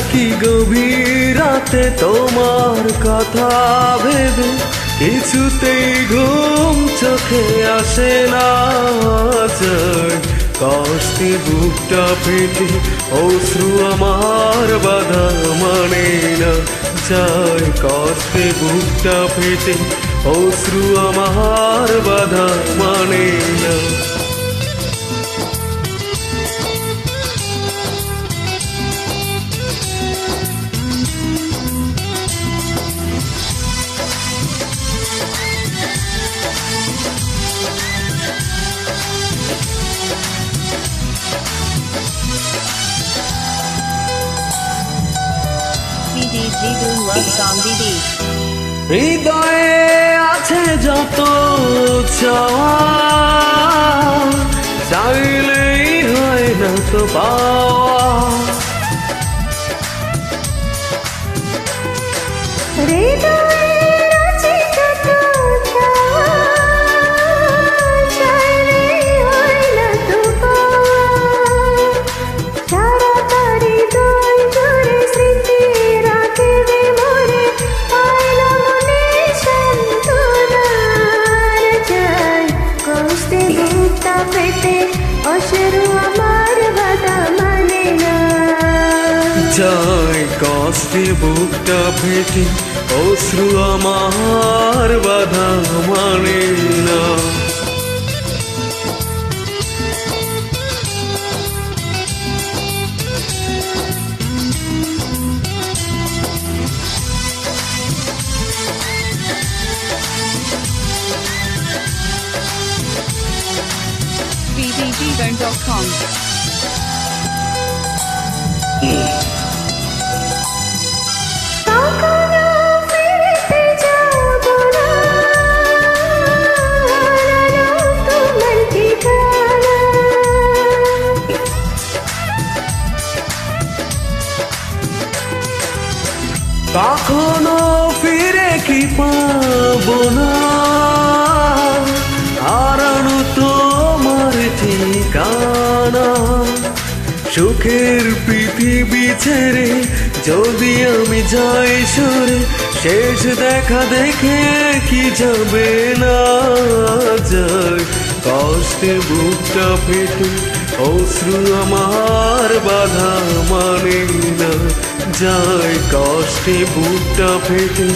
একাকি গভীর রাতে তোমার কথা ভেবে কিছুতেই ঘুম চোখে আসে না কষ্টে বুকটা পেটে অশ্রু আমার বাধা মানে না যায়। কষ্টে বুকটা পেটে অশ্রু আমার বাধা মানে না। হৃদয়ে আছে যত চাইলেই হয় না তো পাওয়া। হৃদয়ের বাধা মানে কষ্টে বুকটা ফেটে অশ্রু আমার বাধা মানে না। BDGburn.com. কখনো ফিরে কি পাবো না তোমার ঠিকানা সুখের পৃথিবী ছেড়ে যদি আমি যাই সরে, শেষ দেখা দেখে কি যাবে না যায়। কষ্টে বুকটা পেটে অশ্রু আমার বাধা মানে না যায়। কষ্টে বুকটা ফেটে,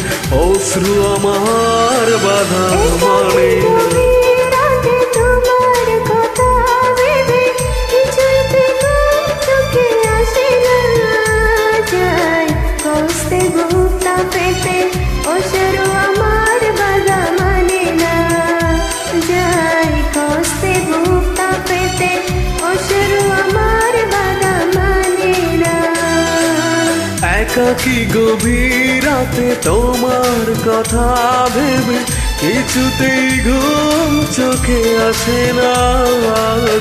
অশ্রু আমার বাধা মানে না একাকি গভীর রাতে তোমার কথা ভেবে কিছুতেই ঘুম চোখে আসে না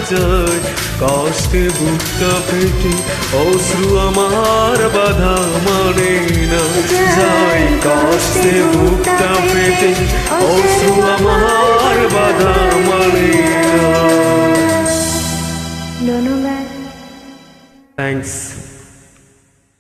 জয় কষ্টে বুকটা পেটে অশ্রু আমার বাধা মানে না। যায় কষ্টে বুকটা পেটে অশ্রু আমার বাধা